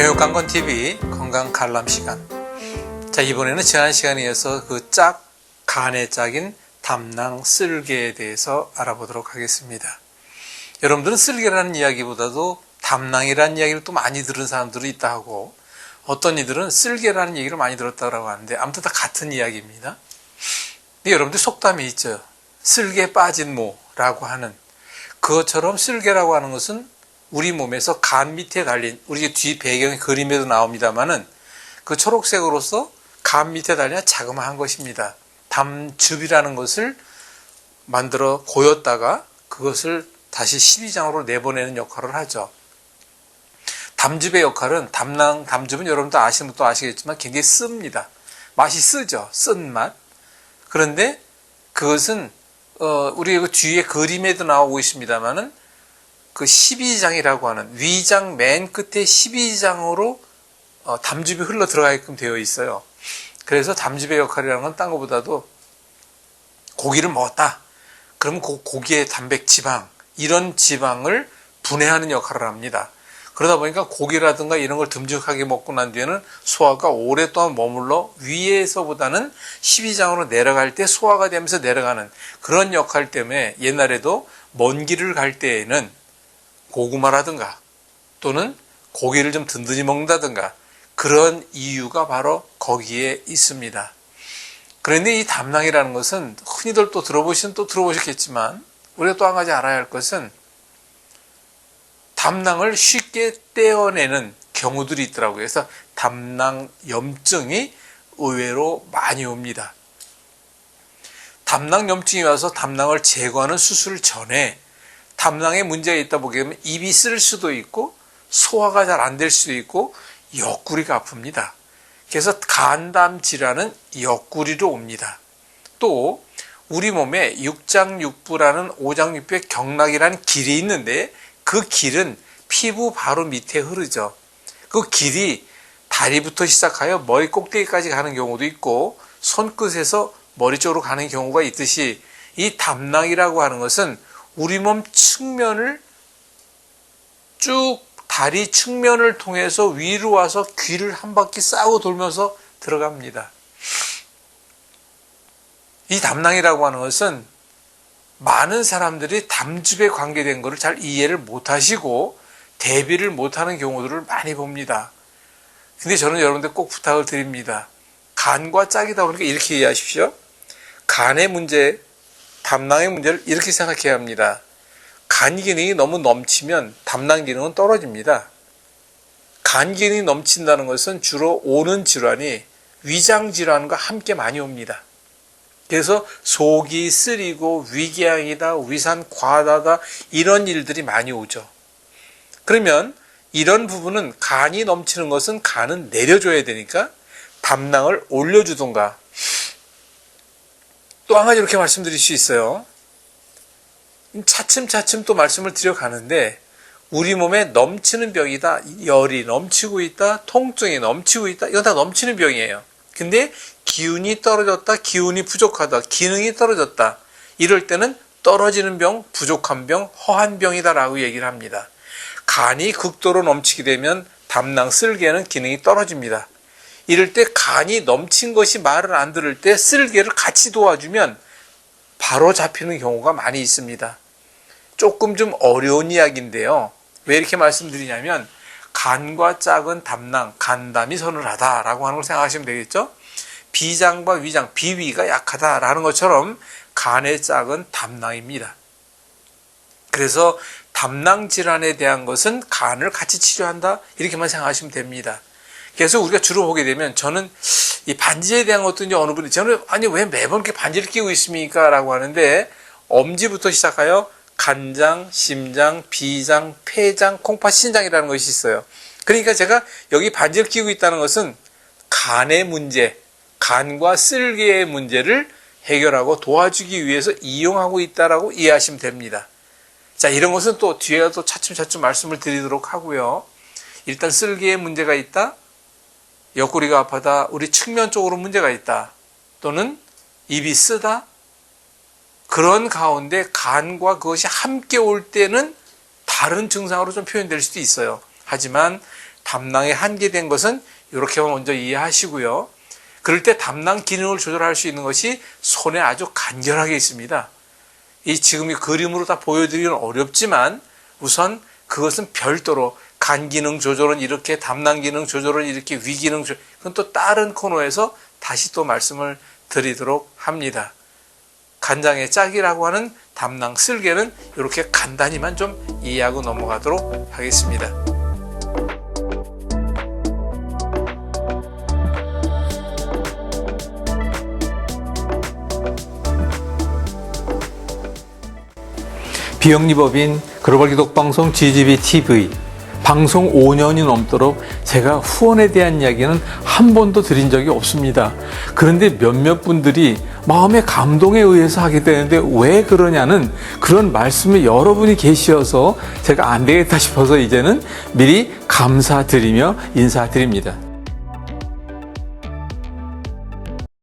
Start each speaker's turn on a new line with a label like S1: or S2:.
S1: 영육강건TV 건강 관람 시간. 자, 이번에는 지난 시간에 이어서 그 짝, 간의 짝인 담낭 쓸개에 대해서 알아보도록 하겠습니다. 여러분들은 쓸개라는 이야기보다도 담낭이라는 이야기를 또 많이 들은 사람들이 있다 하고 어떤 이들은 쓸개라는 얘기를 많이 들었다고 하는데 아무튼 다 같은 이야기입니다. 근데 여러분들 속담이 있죠. 쓸개 빠진 모라고 하는 그것처럼 쓸개라고 하는 것은 우리 몸에서 간 밑에 달린 우리 뒤 배경의 그림에도 나옵니다만은 그 초록색으로서 간 밑에 달린 자그마한 것입니다. 담즙이라는 것을 만들어 고였다가 그것을 다시 12장으로 내보내는 역할을 하죠. 담즙의 역할은 담낭 담즙은 여러분도 아시는 분도 아시겠지만 굉장히 씁니다. 맛이 쓰죠. 쓴 맛. 그런데 그것은 어, 우리 그 뒤에 그림에도 나오고 있습니다만은 그 12장이라고 하는 위장 맨 끝에 12장으로 어, 담즙이 흘러 들어가게끔 되어 있어요. 그래서 담즙의 역할이라는 건 딴 것보다도 고기를 먹었다. 그러면 그 고기의 단백 지방 이런 지방을 분해하는 역할을 합니다. 그러다 보니까 고기라든가 이런 걸 듬직하게 먹고 난 뒤에는 소화가 오랫동안 머물러 위에서보다는 12장으로 내려갈 때 소화가 되면서 내려가는 그런 역할 때문에 옛날에도 먼 길을 갈 때에는 고구마라든가 또는 고기를 좀 든든히 먹는다든가 그런 이유가 바로 거기에 있습니다. 그런데 이 담낭이라는 것은 흔히들 또 들어보시면 또 들어보셨겠지만 우리가 또 한 가지 알아야 할 것은 담낭을 쉽게 떼어내는 경우들이 있더라고요. 그래서 담낭 염증이 의외로 많이 옵니다. 담낭 염증이 와서 담낭을 제거하는 수술 전에 담낭에 문제가 있다 보게 되면 입이 쓸 수도 있고 소화가 잘 안 될 수도 있고 옆구리가 아픕니다. 그래서 간담 질환은 옆구리로 옵니다. 또 우리 몸에 육장육부라는 오장육부의 경락이라는 길이 있는데 그 길은 피부 바로 밑에 흐르죠. 그 길이 다리부터 시작하여 머리 꼭대기까지 가는 경우도 있고 손끝에서 머리 쪽으로 가는 경우가 있듯이 이 담낭이라고 하는 것은 우리 몸 측면을 쭉 다리 측면을 통해서 위로 와서 귀를 한 바퀴 싸고 돌면서 들어갑니다. 이 담낭이라고 하는 것은 많은 사람들이 담즙에 관계된 것을 잘 이해를 못 하시고 대비를 못 하는 경우들을 많이 봅니다. 근데 저는 여러분들 꼭 부탁을 드립니다. 간과 짝이다 보니까 이렇게 이해하십시오. 간의 문제, 담낭의 문제를 이렇게 생각해야 합니다. 간 기능이 너무 넘치면 담낭 기능은 떨어집니다. 간 기능이 넘친다는 것은 주로 오는 질환이 위장 질환과 함께 많이 옵니다. 그래서 속이 쓰리고 위궤양이다, 위산 과다다 이런 일들이 많이 오죠. 그러면 이런 부분은 간이 넘치는 것은 간은 내려줘야 되니까 담낭을 올려주던가 또한 가지 이렇게 말씀드릴 수 있어요. 차츰차츰 또 말씀을 드려가는데 우리 몸에 넘치는 병이다. 열이 넘치고 있다. 통증이 넘치고 있다. 이건 다 넘치는 병이에요. 근데 기운이 떨어졌다. 기운이 부족하다. 기능이 떨어졌다. 이럴 때는 떨어지는 병, 부족한 병, 허한 병이다라고 얘기를 합니다. 간이 극도로 넘치게 되면 담낭 쓸개는 기능이 떨어집니다. 이럴 때 간이 넘친 것이 말을 안 들을 때 쓸개를 같이 도와주면 바로 잡히는 경우가 많이 있습니다. 조금 좀 어려운 이야기인데요. 왜 이렇게 말씀드리냐면 간과 짝은 담낭, 간담이 서늘하다라고 하는 걸 생각하시면 되겠죠. 비장과 위장, 비위가 약하다라는 것처럼 간의 짝은 담낭입니다. 그래서 담낭 질환에 대한 것은 간을 같이 치료한다 이렇게만 생각하시면 됩니다. 그래서 우리가 주로 보게 되면 저는 이 반지에 대한 것도 이제 어느 분이 저는 아니 왜 매번 이렇게 반지를 끼고 있습니까라고 하는데 엄지부터 시작하여 간장, 심장, 비장, 폐장, 콩팥, 신장이라는 것이 있어요. 그러니까 제가 여기 반지를 끼고 있다는 것은 간의 문제, 간과 쓸개의 문제를 해결하고 도와주기 위해서 이용하고 있다라고 이해하시면 됩니다. 자, 이런 것은 또 뒤에 또 차츰차츰 말씀을 드리도록 하고요. 일단 쓸개의 문제가 있다. 옆구리가 아파다. 우리 측면 쪽으로 문제가 있다. 또는 입이 쓰다. 그런 가운데 간과 그것이 함께 올 때는 다른 증상으로 좀 표현될 수도 있어요. 하지만 담낭에 한계된 것은 이렇게만 먼저 이해하시고요. 그럴 때 담낭 기능을 조절할 수 있는 것이 손에 아주 간결하게 있습니다. 이 지금 이 그림으로 다 보여드리기는 어렵지만 우선 그것은 별도로 간 기능 조절은 이렇게 담낭 기능 조절은 이렇게 위 기능 조절 그건 또 다른 코너에서 다시 또 말씀을 드리도록 합니다. 간장의 짝이라고 하는 담낭 쓸개는 이렇게 간단히만 좀 이해하고 넘어가도록 하겠습니다. 비영리법인 글로벌 기독방송 GGB TV 방송 5년이 넘도록 제가 후원에 대한 이야기는 한 번도 드린 적이 없습니다. 그런데 몇몇 분들이 마음의 감동에 의해서 하게 되는데 왜 그러냐는 그런 말씀이 여러분이 계시어서 제가 안 되겠다 싶어서 이제는 미리 감사드리며 인사드립니다.